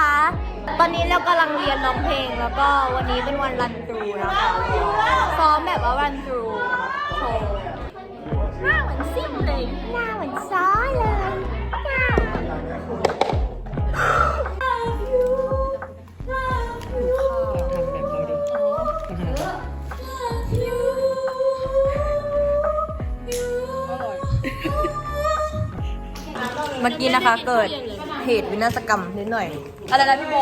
คะ ตอนนี้เรากำลังเรียนร้องเพลงแล้วก็วันนี้เป็นวันรันทรูนะคะซ้อมแบบว่ารันทรูโชว์หน้าเหมือนซิ่งเลย หน้าเหมือนซ้อเลยหน้าเมื่อกี้นะคะเกิด เหตุวินาศกรรมนิดหน่อย อะไรนะพี่โบ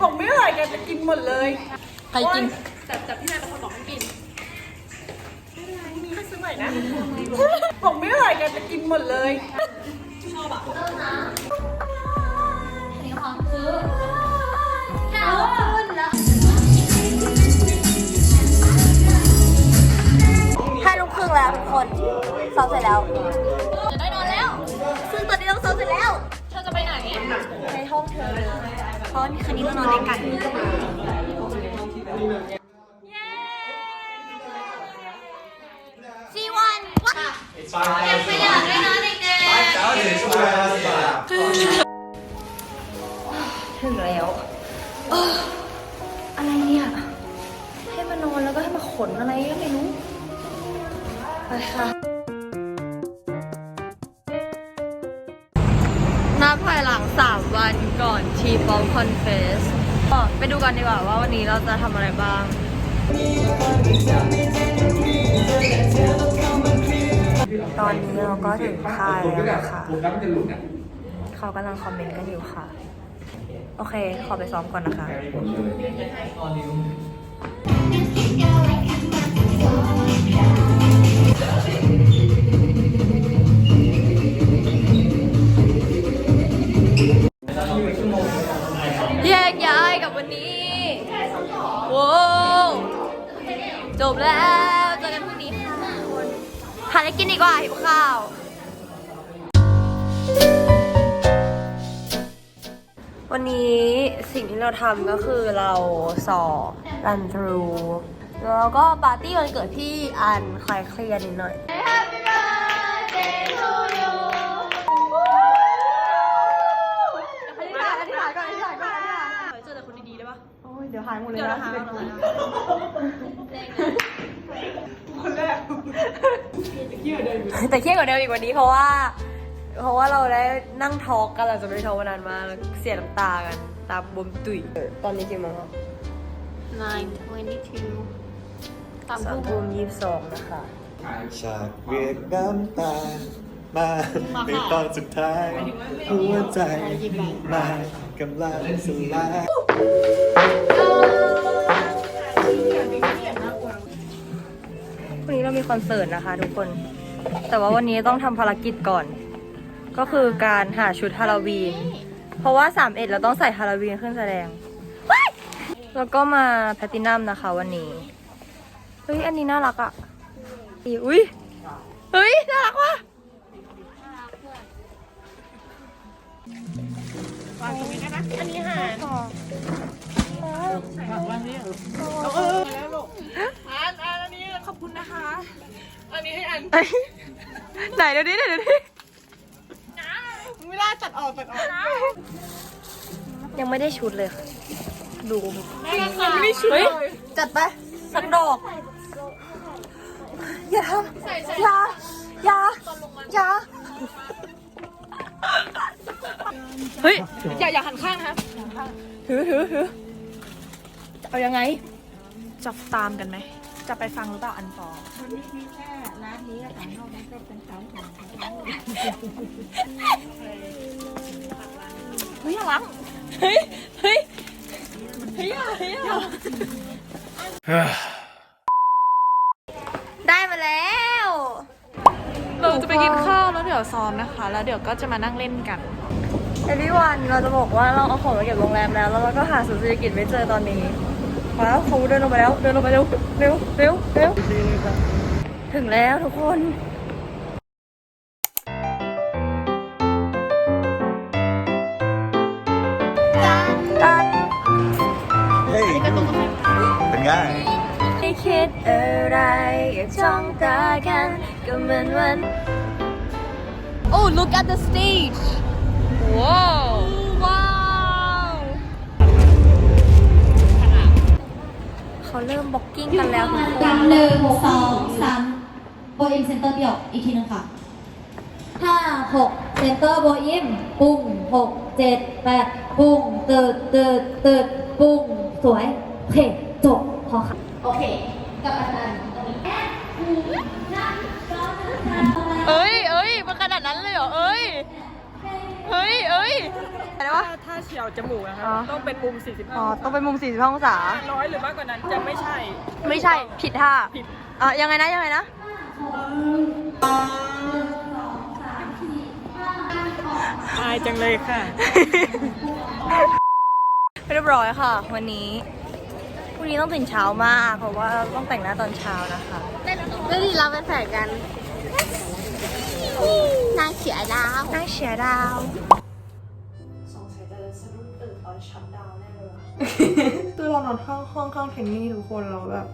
ผมไม่อร่อยแกจะกินหมดเลย ใครกิน แต่แต่พี่นายเป็นคนบอกให้กินมีให้ซื้อใหม่นะ ผมไม่อร่อยแกจะกินหมดเลยห้าทุ่มครึ่งแล้วทุกคนซ้อมเสร็จแล้ว จะได้นอนแล้ว ซึ่งตอนนี้ต้องซ้อมเสร็จแล้ว ในห้องเธอเพราะคืนนี้เรานอนด้วยกัน ซีวันเก็บขยะด้วยนะเด็กๆถึงแล้วเอออะไรเนี่ย ให้มานอนแล้วก็ให้มาขนอะไรก็ไม่รู้ ไปค่ะ อนทีฟอมคอนเฟสก็ไปดูกันดีกว่าว่าวันนี้เราจะทำอะไรบ้างตอนนี้เราก็ถึงค่ายแล้วนะคะผมรับมันจะหลุดอะเขากำลังคอมเมนต์กันอยู่ค่ะ โอเค ขอไปซ้อมก่อนนะคะ วันนี้โว้วจบแล้วเจอกันพรุ่งนี้ค่ะคนหาอะไรกินดีกว่าหิวข้าว วันนี้สิ่งที่เราทำก็คือเราสอบรันทรูแล้วก็ปาร์ตี้วันเกิดพี่อันคลายเครียดนิดหน่อย Happy birthday to you อธิษฐานอธิษฐานก่อนอธิษฐานก่อนอธิษฐาน เจอแต่คนดีๆได้ปะ โอ้ยเดี๋ยวหายหมดเลยเดี๋ยวนะนะคะแต่เครียดกว่าเดิมอีกวันนี้เพราะว่า เพราะว่าเราได้นั่งทอล์กกันเราจะไม่ทอล์กมานานมากเสียน้ำตากันตาบวมตุ่ยตอนนี้กี่โมงครับ nine twenty two สามสามทุ่ทุ่มมยี่สิบสองนะคะฉากเรียกน้ำตามาในตอนสุดท้ายหัวใจมา กำลังสลายพรุ่งนี้เรามีคอนเสิร์ตนะคะทุกคน แต่ว่าวันนี้ต้องทำภารกิจก่อน ก็คือการหาชุดฮาโลวีน เพราะว่า3ามเอ็ดเราต้องใส่ฮาโลวีนขึ้นแสดง แล้วก็มาแพลตินัมนะคะวันนี้ เฮ้ย อันนี้น่ารักอะอุ้ยเฮ้ย น่ารักว่ะ อันอันอันนี้ขอบคุณนะคะ อันนี้ให้อันเอ้ยไหนเดี๋ยวนี้เดี๋ยวนี้ไม่ได้ตัดออกตัดออก ยังไม่ได้ชุดเลยค่ะดูไม่ได้ค่ะไม่ได้ชุดเฮ้ยเลยจัดไปสักดอกอย่าทำอย่าอย่าอย่า เฮ้ย อย่าอย่าหันข้างนะคะถือถือถือจะเอายังไง จะตามกันไหม จะไปฟังหรือเปล่าอันฟอเฮ้ยอย่าล้างเฮ้ย เฮ้ย เฮ้ยเฮ้ยได้มาแล้ว เราจะไปกินข้าวแล้วเดี๋ยวซ้อมนะคะ แล้วเดี๋ยวก็จะมานั่งเล่นกันเอวิวันเราจะบอกว่าเราเอาของมาเก็บโรงแรมแล้ว แล้วเราก็หาศูนย์เศรษฐกิจไม่เจอตอนนี้มาแล้วเขาเดินลงไปแล้ว เดินลงไปเร็ว เร็ว เร็ว เร็ว ถึงแล้วทุกคนกันเฮ้ยเป็นไงไม่คิดอะไรอยากจ้องตากันก็เหมือนวัน Oh look at the stage Wow Wow ขเขาเริ่มบล็อกกิ้งกันแล้วทุกคนกันหนึ่งสองสามโบอิมเซนเตอร์เดี่ยวอีกทีหนึงค่ะห้าหกเซนเตอร์โบอิมปุ้งหกเจ็ดแปดปุ้งเติร์ดเติร์ดเติร์ดปุ้งสวยโอเคจบพอค่ะโอเคกลับมาทางตรงนี้เอ้ยเอ้ย มันขนาดนั้นเลยเหรอ เอ้ย เฮ้ย เอ้ยอะไรวะ ถ้าเฉียวจมูกนะคะอ๋อต้องเป็นมุมอ๋อ45ต้องเป็นมุม45องศาน้อยหรือมากกว่านั้นจะไม่ใช่ ไม่ใช่ ผิดท่าผิด อะยังไงนะ ยังไงนะ อายจังเลยค่ะ เรียบร้อยค่ะ วันนี้พรุ่งนี้ต้องตื่นเช้ามาก เพราะว่าต้องแต่งหน้าตอนเช้านะคะไม่ดีเราเป็นแฟนกัน นางเขียดาวนั่งเชียร์ดาวคือเรานอนห้องห้องข้างเพนนี่ทุกคนเราแบบ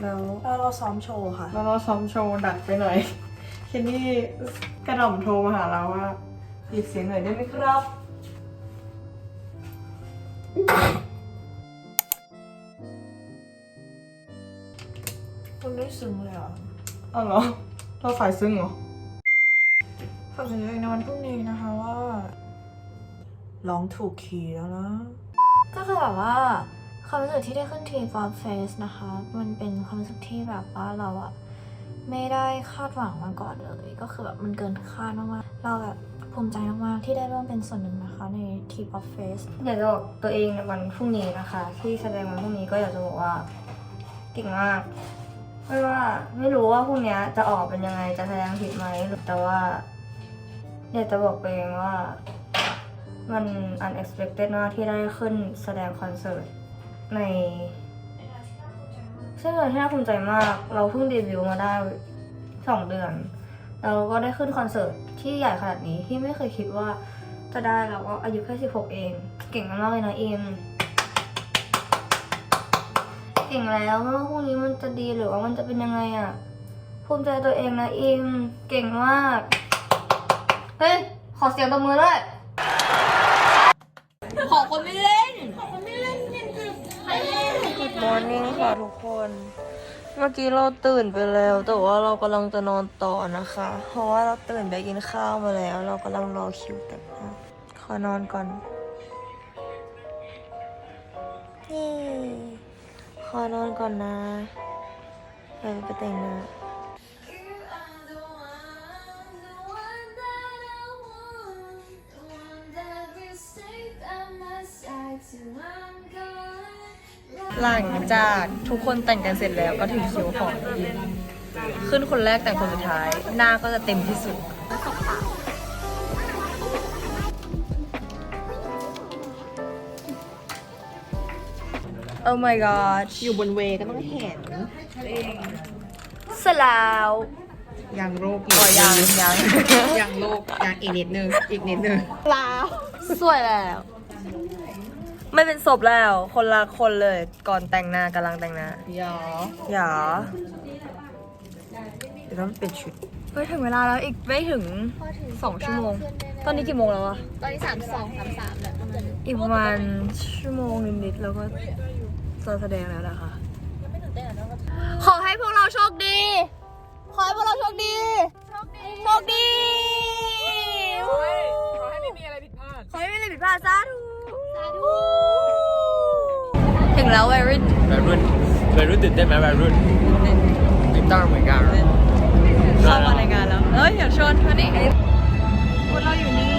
แล้วแล้วเราซ้อมโชว์ค่ะแล้วเราซ้อมโชว์ดักไปหน่อยเคนนี่กระหน่ำโทรมาหาเราว่าหยิบเสียงหน่อยได้ไหมครับคุณได้ซึ้งเลยเหรออ้าวเหรอเราฝ่ายซึ้งเหรอ ฝากถึงตัวเองในวันพรุ่งนี้นะคะว่าร้องถูกคีย์แล้วนะ ก็คือแบบว่าความรู้สึกที่ได้ขึ้นทีป๊อปเฟสนะคะ มันเป็นความรู้สึกที่แบบว่าเราอะไม่ได้คาดหวังมาก่อนเลย ก็คือแบบมันเกินคาดมากๆเราแบบภูมิใจมากๆที่ได้ร่วมเป็นส่วนหนึ่งนะคะในทีป๊อปเฟสอยากจะบอกตัวเองในวันพรุ่งนี้นะคะ ที่แสดงวันพรุ่งนี้ก็อยากจะบอกว่าเก่งมากไม่ว่าไม่รู้ว่าพรุ่งนี้จะออกเป็นยังไงจะแสดงผิดไหมแต่ว่า อยากจะบอกตัวเองว่ามัน unexpected มากที่ได้ขึ้นแสดงคอนเสิร์ตในซึ่งเป็นที่น่าภูมิใจมาก เราเพิ่งเดบิวต์มาได้สองเดือนแล้วเราก็ได้ขึ้นคอนเสิร์ตที่ใหญ่ขนาดนี้ที่ไม่เคยคิดว่าจะได้เราก็อายุแค่สิบหกเอง เก่งมากเลยนะอิมเก่งแล้วไม่ว่าพรุ่งนี้มันจะดีหรือว่ามันจะเป็นยังไงอะภูมิใจตัวเองนะอิมเก่งมาก เฮ้ย ขอเสียงตบมือด้วย ขอคนไม่เล่นขอคนไม่เล่นเนี่ยคือใครเล่น Good morning ค่ะทุกคน เมื่อกี้เราตื่นไปแล้ว แต่ว่าเรากำลังจะนอนต่อนะคะ เพราะว่าเราตื่นไปกินข้าวมาแล้ว เรากำลังรอคิวแต่งหน้าขอนอนก่อนเย้ขอนอนก่อนนะไปไปแต่งหน้า หลังจากทุกคนแต่งกันเสร็จแล้วก็ถึงคิวของอิมขึ้นคนแรกแต่งคนสุดท้าย หน้าก็จะเต็มที่สุดโอ้ my god อยู่บนเวก็ต้องเห็นเสร็จแล้วยังโลกอ๋อยังยังยังโลกยังอีกนิดนึง อีกนิดนึงสวยแล้ว ไม่เป็นศพแล้ว คนละคนเลย ก่อนแต่งหน้ากำลังแต่งหน้า ยออย่าเดี๋ยวต้องเปลี่ยนชุดเฮ้ยถึงเวลาแล้วอีกไม่ถึงสองชั่วโมง ตอนนี้กี่โมงแล้วอะตอนนี้สามสองสามสามแล้วอีกประมาณชั่วโมงนิดๆแล้วก็จะแสดงแล้วนะคะ ขอให้พวกเราโชคดี ขอให้พวกเราโชคดี โชคดีโชคดีขอให้ไม่มีอะไรผิดพลาดขอให้ไม่มีอะไรผิดพลาดสาธุสาธุ ถึงแล้วเวรินวัยรุ่นวัยรุ่นตื่นเต้นไหมวัยรุ่นตื่นต้นเหมือนกันเข้ามาในงานแล้วเอ้ยอย่าชวนมานี่พวกเราอยู่นี่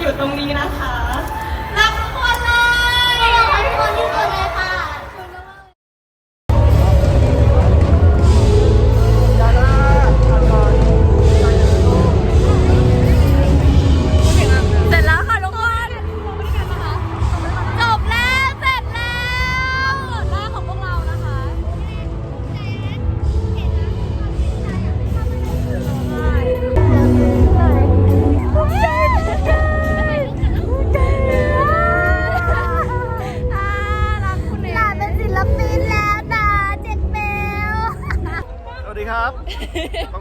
อยู่ตรงนี้นะคะ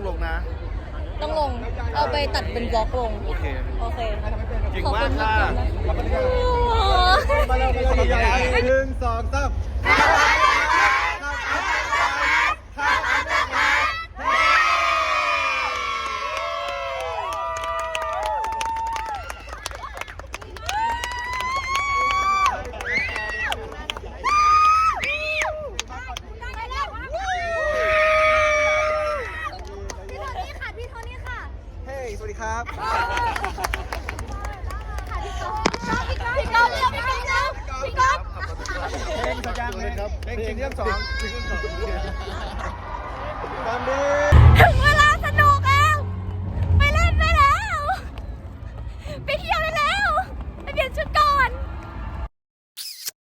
ลงนะ ต้องลง เอาไปตัดเป็นบล็อกลง โอเค โอเคขอบคุณมากๆนะหหนึ่งสองสาม